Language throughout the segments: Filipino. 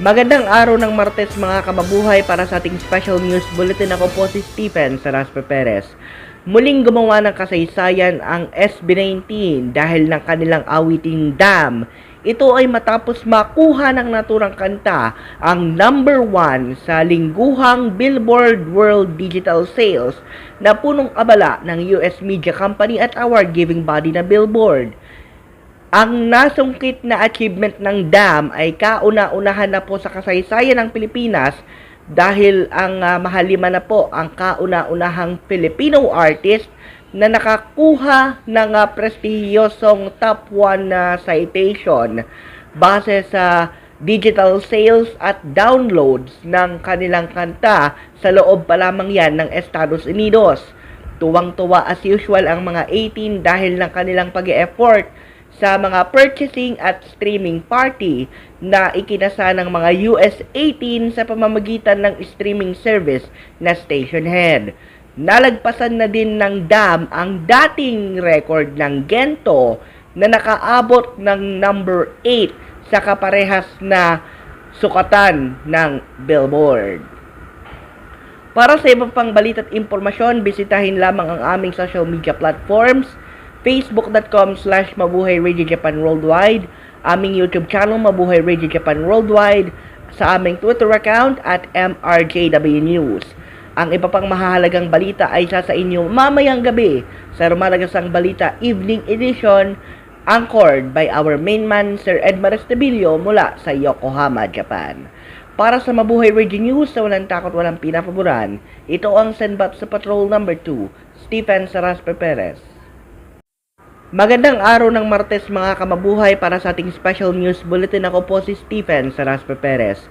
Magandang araw ng Martes mga kababuhay para sa ating special news bulletin. Ako po si Stephen Saraspe Perez. Muling gumawa ng kasaysayan ang SB19 dahil ng kanilang awiting dam. Ito ay matapos makuha ng naturang kanta ang number one sa lingguhang Billboard World Digital Sales na punong abala ng US media company at award-giving body na Billboard. Ang nasungkit na achievement ng DAM ay kauna-unahan na po sa kasaysayan ng Pilipinas dahil ang ah, mahalima na po ang kauna-unahang Filipino artist na nakakuha ng uh, prestihiyosong top 1 na citation base sa digital sales at downloads ng kanilang kanta sa loob pa lamang yan ng Estados Unidos. Tuwang-tuwa as usual ang mga 18 dahil ng kanilang pag-effort sa mga purchasing at streaming party na ikinasa ng mga US 18 sa pamamagitan ng streaming service na station head. Nalagpasan na din ng DAM ang dating record ng Gento na nakaabot ng number 8 sa kaparehas na sukatan ng Billboard. Para sa iba pang balita at impormasyon, bisitahin lamang ang aming social media platforms, facebook.com slash Mabuhay Radio Japan Worldwide, aming YouTube channel Mabuhay Radio Japan Worldwide, sa aming Twitter account at MRJW News. Ang iba pang mahahalagang balita ay sa sa inyo mamayang gabi sa Rumalagasang Balita Evening Edition anchored by our main man Sir Edmar Estabilio mula sa Yokohama, Japan. Para sa Mabuhay Radio News sa walang takot walang pinapaboran, ito ang Senbat sa Patrol number 2, Stephen Saraspe Perez. Magandang araw ng Martes mga kamabuhay para sa ating special news bulletin. Ako po si Stephen Saraspe Perez.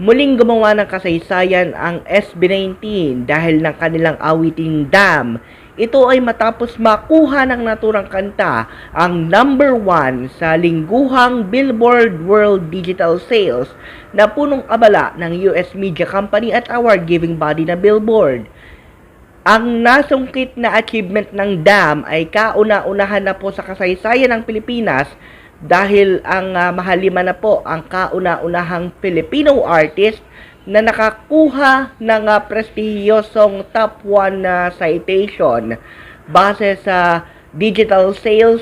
Muling gumawa ng kasaysayan ang SB19 dahil ng kanilang awiting dam. Ito ay matapos makuha ng naturang kanta ang number one sa lingguhang Billboard World Digital Sales na punong abala ng US media company at award-giving body na Billboard. Ang nasungkit na achievement ng DAM ay kauna-unahan na po sa kasaysayan ng Pilipinas dahil ang ah, mahalima na po ang kauna-unahang Filipino artist na nakakuha ng ah, prestihiyosong top 1 na citation base sa digital sales